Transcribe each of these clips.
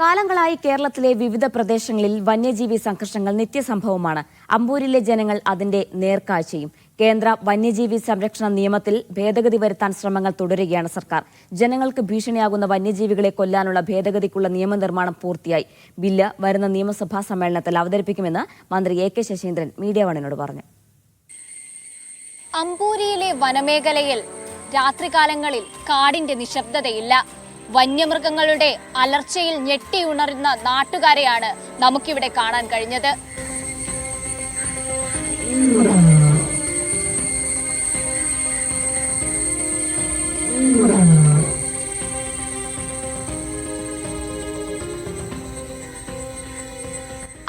കാലങ്ങളായി കേരളത്തിലെ വിവിധ പ്രദേശങ്ങളിൽ വന്യജീവി സംഘർഷങ്ങൾ നിത്യസംഭവമാണ്. അമ്പൂരിലെ ജനങ്ങൾ അതിന്റെ നേർക്കാഴ്ചയും കേന്ദ്ര വന്യജീവി സംരക്ഷണ നിയമത്തിൽ ഭേദഗതി വരുത്താൻ ശ്രമങ്ങൾ തുടരുകയാണ് സർക്കാർ. ജനങ്ങൾക്ക് ഭീഷണിയാകുന്ന വന്യജീവികളെ കൊല്ലാനുള്ള ഭേദഗതിക്കുള്ള നിയമനിർമ്മാണം പൂർത്തിയായി. ബില്ല് വരുന്ന നിയമസഭാ സമ്മേളനത്തിൽ അവതരിപ്പിക്കുമെന്ന് മന്ത്രി എ കെ ശശീന്ദ്രൻ മീഡിയ വണിനോട് പറഞ്ഞു. അമ്പൂരിയിലെ വനമേഖലയിൽ രാത്രികാലങ്ങളിൽ കാടിന്റെ നിശബ്ദതയില്ല. വന്യമൃഗങ്ങളുടെ അലർച്ചയിൽ ഞെട്ടിയുണരുന്ന നാട്ടുകാരെയാണ് നമുക്കിവിടെ കാണാൻ കഴിഞ്ഞത്.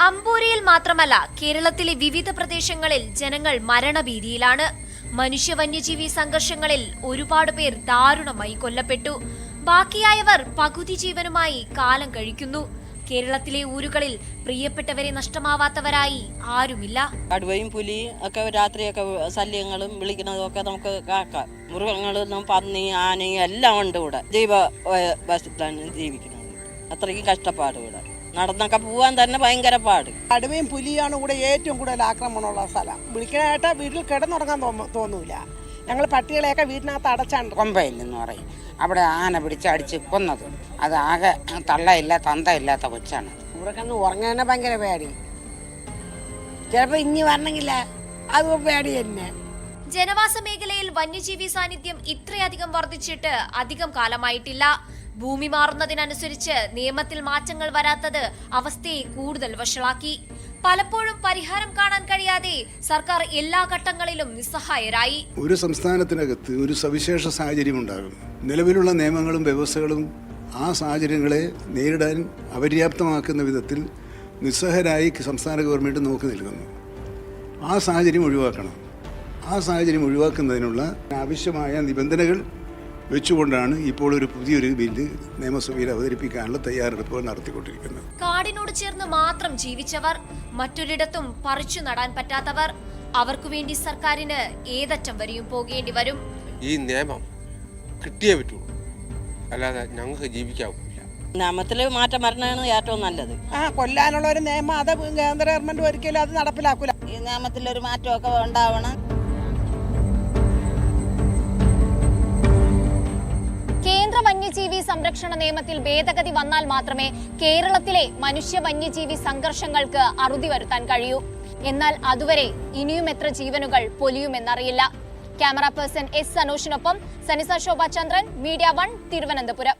അമ്പൂരിയിൽ മാത്രമല്ല കേരളത്തിലെ വിവിധ പ്രദേശങ്ങളിൽ ജനങ്ങൾ മരണഭീതിയിലാണ്. മനുഷ്യ വന്യജീവി സംഘർഷങ്ങളിൽ ഒരുപാട് പേർ ദാരുണമായി കൊല്ലപ്പെട്ടു. ബാക്കിയായവർ പകുതി ജീവനുമായി കാലം കഴിക്കുന്നു. കേരളത്തിലെ ഊരുകളിൽ പ്രിയപ്പെട്ടവരെ നഷ്ടമാവാത്തവരായി ആരുമില്ല. കടുവയും പുലി ഒക്കെ രാത്രിയൊക്കെ ശല്യങ്ങളും വിളിക്കുന്നതും ഒക്കെ നമുക്ക് കാക്കാം മൃഗങ്ങളും പന്നി ആനയും എല്ലാം ഉണ്ട് ഇവിടെ. ജൈവ വശത്താണ് ജീവിക്കുന്നത്. അത്രയ്ക്കും കഷ്ടപ്പാട് ഇവിടെ. നടന്നൊക്കെ പോവാൻ തന്നെ ഭയങ്കര പാട്. കടുവയും പുലിയാണ് ഇവിടെ ഏറ്റവും കൂടുതൽ ആക്രമണമുള്ള സ്ഥലം. വിളിക്കാനായിട്ട് വീട്ടിൽ കിടന്നുറങ്ങാൻ തോന്നു തോന്നൂല. ഞങ്ങൾ പട്ടികളെയൊക്കെ വീട്ടിനകത്ത് അടച്ചാണ് കൊമ്പയില്ലെന്ന് പറയും. അവിടെ ആന പിടിച്ച് അടിച്ച് കൊന്നത്. അത് ആകെ തള്ളയില്ല തന്തയില്ലാത്ത കൊച്ചാണ്. ഇവർക്കൊന്ന് ഉറങ്ങാനെ ഭയങ്കര പേടി. ചിലപ്പോൾ ഇനി വരണമെങ്കില്ല അത് പേടി തന്നെ. ജനവാസ മേഖലയിൽ വന്യജീവി സാന്നിധ്യം ഇത്രയധികം വർദ്ധിച്ചിട്ട് അധികം കാലമായിട്ടില്ല. ഭൂമി മാറുന്നതിനനുസരിച്ച് നിയമത്തിൽ മാറ്റങ്ങൾ വരാത്തത് അവസ്ഥയെ കൂടുതൽ വഷളാക്കി. പലപ്പോഴും പരിഹാരം കാണാൻ കഴിയാതെ സർക്കാർ എല്ലാ ഘട്ടങ്ങളിലും നിസ്സഹായരായി. ഒരു സംസ്ഥാനത്തിനകത്ത് ഒരു സവിശേഷ സാഹചര്യം ഉണ്ടാകും. നിലവിലുള്ള നിയമങ്ങളും വ്യവസ്ഥകളും ആ സാഹചര്യങ്ങളെ നേരിടാൻ അപര്യാപ്തമാക്കുന്ന വിധത്തിൽ നിസ്സഹരായി സംസ്ഥാന ഗവൺമെന്റ് നോക്കി നിൽക്കുന്നു. ആ സാഹചര്യം ഒഴിവാക്കണം. ആ സാഹചര്യം ഒഴിവാക്കുന്നതിനുള്ള ആവശ്യമായ നിബന്ധനകൾ വെച്ചുകൊണ്ടാണ് ഇപ്പോൾ ഒരു പുതിയൊരു ബില്ല് നിയമസഭയിൽ അവതരിപ്പിക്കാനുള്ള തയ്യാറെടുപ്പുകൾ നടത്തിക്കൊണ്ടിരിക്കുന്നത്. കാടിനോട് ചേർന്ന് മാത്രം ജീവിച്ചവർ മറ്റൊരിടത്തും പറിച്ചു നടാൻ പറ്റാത്തവർ അവർക്കു വേണ്ടി സർക്കാരിന് ഏതറ്റം വരെയും പോകേണ്ടി വരും. ഈ നിയമം കിട്ടിയേ പറ്റുള്ളൂ. അല്ലാതെ ഞങ്ങൾക്ക് ജീവിക്കാവില്ല നിയമത്തിൽ മാറ്റം വരണമാണ് ഏറ്റവും നല്ലത്. ആ കൊല്ലാനുള്ള ഒരു നിയമം അത് കേന്ദ്ര ഗവൺമെന്റ് ഒരിക്കലും അത് നടപ്പിലാക്കൂല. ഈ നിയമത്തിൽ ഒരു മാറ്റമൊക്കെ ഉണ്ടാവണം. സംരക്ഷണ നിയമത്തിൽ ഭേദഗതി വന്നാൽ മാത്രമേ കേരളത്തിലെ മനുഷ്യ വന്യജീവി സംഘർഷങ്ങൾക്ക് അറുതി വരുത്താൻ കഴിയൂ. എന്നാൽ അതുവരെ ഇനിയും എത്ര ജീവനുകൾ പൊലിയുമെന്നറിയില്ല. ക്യാമറ പേഴ്സൺ എസ് സനോഷിനൊപ്പം സനിസ ശോഭ ചന്ദ്രൻ മീഡിയ വൺ തിരുവനന്തപുരം.